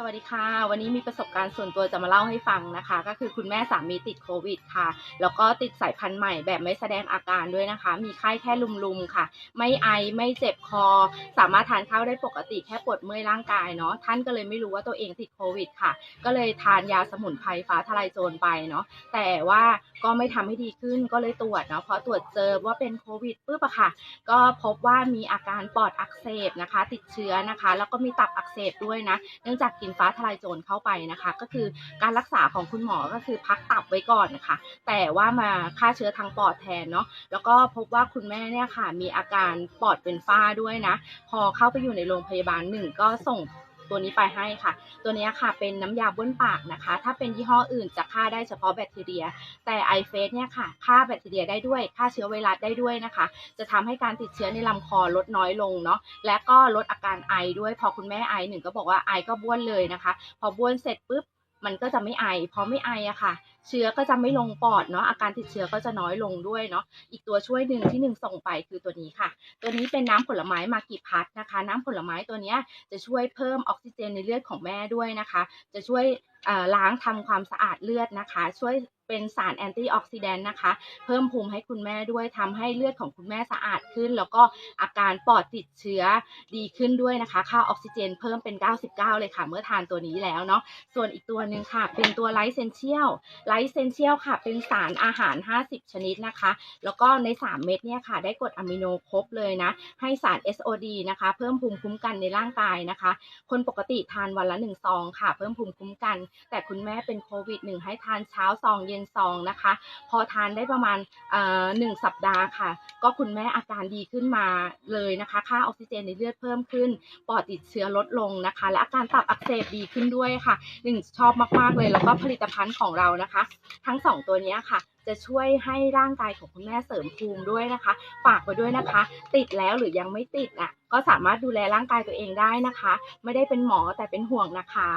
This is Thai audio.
สวัสดีค่ะ วันนี้มีประสบการณ์ส่วนตัวจะมาเล่าให้ฟังนะคะ ก็คือคุณแม่สามีติดโควิดค่ะ แล้วก็ติดสายพันธุ์ใหม่แบบไม่แสดงอาการด้วยนะคะ มีไข้แค่ลุมๆค่ะ ไม่ไอไม่เจ็บคอ สามารถทานข้าวได้ปกติแค่ปวดเมื่อยร่างกายเนาะท่านก็เลยไม่รู้ว่าตัวเองติดโควิดค่ะ ก็เลยทานยาสมุนไพรฟ้าทลายโจรไปเนาะแต่ว่าก็ไม่ทำให้ดีขึ้นก็เลยตรวจเนาะพอตรวจเจอว่าเป็นโควิดปุ๊บอะค่ะ ก็พบว่ามีอาการปอดอักเสบนะคะ ติดเชื้อนะคะ แล้วก็มีตับอักเสบด้วยนะเนื่องจากกินฟ้าทลายโจรเข้าไปนะคะ ก็คือการรักษาของคุณหมอก็คือพักตับไว้ก่อนนะคะ แต่ว่ามาฆ่าเชื้อทางปอดแทนเนาะแล้วก็พบว่าคุณแม่เนี่ยค่ะ มีอาการปอดเป็นฝ้าด้วยนะ พอเข้าไปอยู่ในโรงพยาบาลหนึ่งก็ส่ง ตัวนี้ไปให้ค่ะ ตัวนี้ค่ะเป็นน้ำยาบ้วนปากนะคะ ถ้าเป็นยี่ห้ออื่นจะฆ่าได้เฉพาะแบคทีเรีย แต่ไอเฟสเนี่ยค่ะฆ่าแบคทีเรียได้ด้วยฆ่าเชื้อไวรัสได้ด้วยนะคะ จะทำให้การติดเชื้อในลำคอลดน้อยลงเนาะและก็ลดอาการไอด้วยพอคุณแม่ไอหนึ่งก็บอกว่าไอก็บ้วนเลยนะคะ พอบ้วนเสร็จปุ๊บ มันก็จะไม่ไอพอไม่ไออะค่ะ เชื้อก็จะไม่ลงปอดเนาะอาการติดเชื้อก็จะน้อยลงด้วยเนาะอีกตัวช่วยหนึ่งที่หนึ่งส่งไปคือตัวนี้ค่ะ ตัวนี้เป็นน้ำผลไม้มากิพัทนะคะ น้ำผลไม้ตัวนี้จะช่วยเพิ่มออกซิเจนในเลือดของแม่ด้วยนะคะ จะช่วย ล้างทำความสะอาดเลือดนะคะ ช่วยเป็นสารแอนตี้ออกซิแดนต์นะคะ เพิ่มภูมิให้คุณแม่ด้วยทำให้เลือดของคุณแม่สะอาดขึ้น แล้วก็อาการปอดติดเชื้อดีขึ้นด้วยนะคะค่าออกซิเจนเพิ่มเป็น 99 เลยค่ะ เมื่อทานตัวนี้แล้วเนาะส่วนอีกตัวหนึ่งค่ะ เป็นตัวไลท์เซนเชียลไลท์เซนเชียลค่ะ เป็นสารอาหาร 50 ชนิดนะคะ แล้วก็ใน 3 เม็ดเนี่ยค่ะ ได้กรดอะมิโนครบเลยนะ ให้สาร SOD นะคะ เพิ่มภูมิคุ้มกันในร่างกายนะคะ คนปกติทานวันละ1ซองค่ะ เพิ่มภูมิคุ้มกันแต่คุณแม่เป็นโควิด1ให้ทานเช้าซองเย็นซองนะคะ พอทานได้ประมาณหนึ่งสัปดาห์ค่ะ ก็คุณแม่อาการดีขึ้นมาเลยนะคะ ค่าออกซิเจนในเลือดเพิ่มขึ้น ปอดติดเชื้อลดลงนะคะ และอาการตับอักเสบดีขึ้นด้วยค่ะหนึ่งชอบมากๆเลยแล้วก็ผลิตภัณฑ์ของเรานะคะ ทั้งสองตัวนี้ค่ะจะช่วยให้ร่างกายของคุณแม่เสริมภูมิด้วยนะคะ ฝากไว้ด้วยนะคะ ติดแล้วหรือยังไม่ติดอะ ก็สามารถดูแลร่างกายตัวเองได้นะคะ ไม่ได้เป็นหมอแต่เป็นห่วงนะคะ